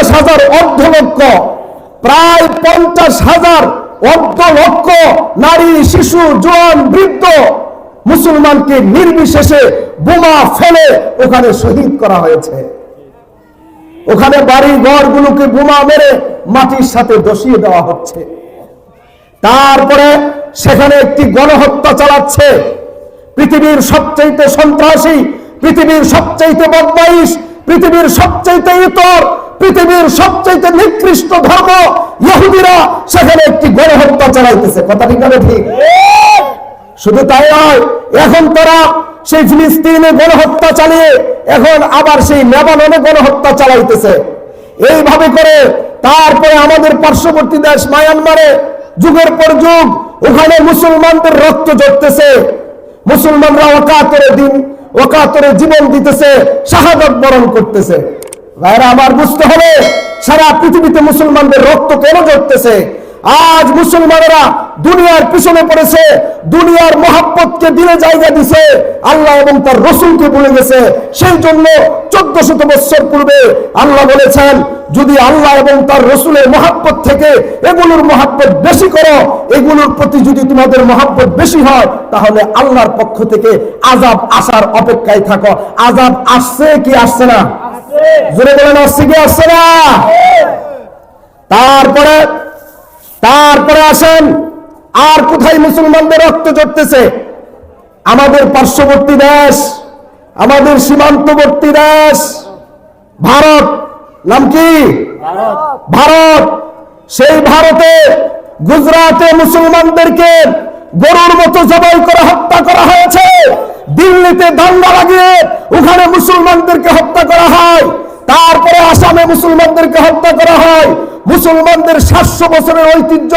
পঞ্চাশ হাজার অর্ধলক্ষ, প্রায় পঞ্চাশ হাজার অর্ধ লক্ষ নারী, শিশু, জোয়ান, বৃদ্ধ মুসলমানকে নির্বিশেষে বোমা ফেলে ওখানে শহীদ করা হয়েছে। ওখানে বাড়ি ঘরগুলোকে বোমা মেরে মাটির সাথে দশিয়ে দেওয়া হচ্ছে। তারপরে সেখানে একটি গণহত্যা চালাচ্ছে। পৃথিবীর সবচাইতে সন্ত্রাসী, পৃথিবীর সবচাইতে বদমাইশ, পৃথিবীর সবচাইতে ইতর পৃথিবীর সবচাইতে নিকৃষ্ট ধর্ম ইহুদিরা সেখানে একটি গণহত্যা চালাইতেছে। কথা ঠিক না ঠিক? শুধু তাই নয়, এখন তারা সেই ফিলিস্তিনে গণহত্যা চালিয়ে এখন আবার সেই লেবাননে গণহত্যা চালাইতেছে। এইভাবে করে তারপরে আমাদের পার্শ্ববর্তী দেশ মায়ানমারে যুগের পর যুগ ওখানে মুসলমানদের রক্ত জড়তেছে। মুসলমানরা ওকাতরে দিন, ওকাতরে জীবন দিতেছে, শাহাদত বরণ করতেছে। ভাইরা, আমার বুঝতে হবে, সারা পৃথিবীতে মুসলমানদের রক্ত কেন ঝরতেছে আজ মুসলমানেরা দুনিয়ার পিছনে পড়েছে, দুনিয়ার মহাব্বতকে দিলে জায়গা দিছে, আল্লাহ এবং তার রসুলকে ভুলে গেছে। সেই জন্য চোদ্দ শত বৎসর পূর্বে আল্লাহ বলেছেন, যদি আল্লাহ এবং তার রসুলের মহাব্বত থেকে এগুলোর মহাব্বত বেশি করো, এগুলোর প্রতি যদি তোমাদের মহাব্বত বেশি হয়, তাহলে আল্লাহর পক্ষ থেকে আজাব আসার অপেক্ষায় থাকো। আজাব আসছে কি আসছে না? জোরে বলেন, আসছে আসছে না? তারপরে তারপরে আসেন, আর কোথায় মুসলমানদের রক্ত চড়তেছে? আমাদের পার্শ্ববর্তী দেশ, আমাদের সীমান্তবর্তী দেশ, ভারত, নাম কি? ভারত। সেই ভারতে গুজরাটে মুসলমানদেরকে গরুর মতো জবাই করে হত্যা করা হয়েছে। দিল্লিতে দাঙ্গা লাগিয়ে ওখানে মুসলমানদেরকে হত্যা করা হয়, তারপরে আসামে মুসলমানদেরকে হত্যা করা হয়। মুসলমানদের সাতশো বছরের ঐতিহ্য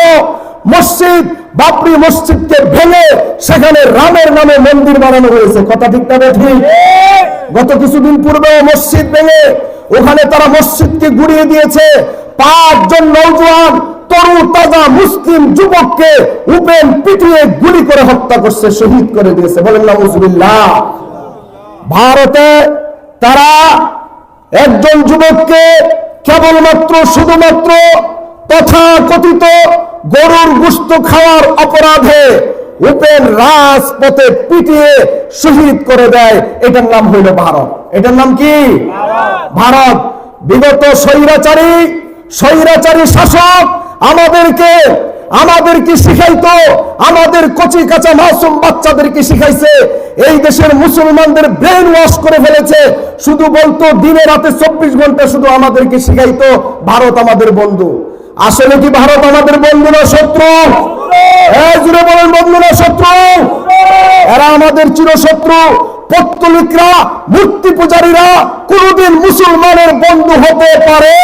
মসজিদ বাবরি মসজিদকে ভেঙে সেখানে রামের নামে মন্দির বানানো হয়েছে। কথা ঠিক না ঠিক গত কিছুদিন পূর্বে মসজিদ ভেঙে ওখানে তারা মসজিদকে গুড়িয়ে দিয়েছে। পাঁচজন নৌজওয়ান তরু তাজা মুসলিম যুবককে উপেন পিটিয়ে গুলি করে হত্যা করছে শহীদ করে দিয়েছে। বলেন না ভারতে তারা একজন যুবককে কেবলমাত্র শুধুমাত্র তথা কথিত গরুর গুস্ত খাওয়ার অপরাধে উপেন রাজপথে পিটিয়ে শহীদ করে দেয়। এটার নাম হইল ভারত। এটার নাম কি? ভারত। বিগত স্বৈরাচারী স্বৈরাচারী শাসক আমাদেরকে আমাদেরকে শিখাইতো, আমাদের কচি কাঁচা মাসুম বাচ্চাদেরকে শিখাইছে। এই দেশের মুসলমানদের ব্রেন ওয়াশ করে ফেলেছে। শুধু বলতো, দিনে রাতে চব্বিশ ঘণ্টা শুধু আমাদেরকে শিখাইতো, ভারত আমাদের বন্ধু। আসলে কি ভারত আমাদের বন্ধু না শত্রু? হ্যাঁ জুড়ে বলেন, বন্ধু না শত্রু? এরা আমাদের চিরশত্রু। পত্তলিকরা, মূর্তি পূজারীরা কোনদিন মুসলমানের বন্ধু হতে পারে?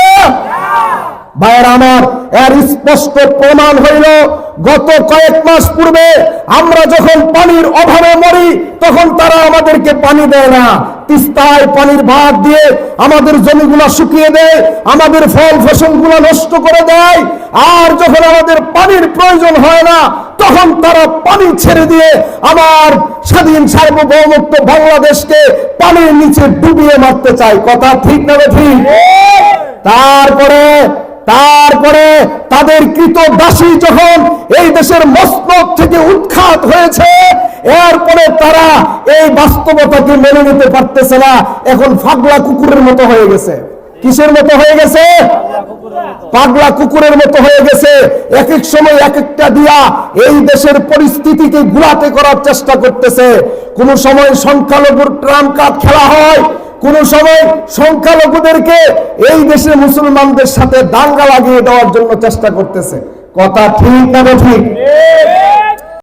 ভাইয়ের আমার, এর স্পষ্ট প্রমাণ হইল, গত কয়েক মাস পূর্বে আমরা যখন পানির অভাবে মরি, তখন তারা আমাদেরকে পানি দেয় না। তিস্তায় পানির ভাত দিয়ে আমাদের জমিগুলো শুকিয়ে দেয়, আমাদের ফল ফসলগুলো নষ্ট করে দেয়। আর যখন আমাদের পানির প্রয়োজন হয় না, তখন তারা পানি ছেড়ে দিয়ে আমার স্বাধীন সার্বভৌমত্ব বাংলাদেশকে পানির নিচে ডুবিয়ে মারতে চায়। কথা ঠিক না ঠিক? তারপরে তারপরে তাদের কৃত দাসী যখন এই দেশের মস্তক থেকে উৎখাত হয়েছে, এরপরে তারা এই বাস্তবতাকে মেনে নিতে পারতেছে না। এখন ফাগলা কুকুরের মতো হয়ে গেছে। কিসের মতো হয়ে গেছে? পাগলা কুকুরের মতো হয়ে গেছে। এক এক সময় এক একটা দিয়া এই দেশের পরিস্থিতিকে গুলাতে করার চেষ্টা করতেছে। কোন সময় সংখ্যালঘুর ট্রাম কার্ড খেলা হয় কোন সময় সংখ্যালঘুদেরকে এই দেশের মুসলমানদের সাথে দাঙ্গা লাগিয়ে দেওয়ার জন্য চেষ্টা করতেছে। কথা ঠিক না ঠিক?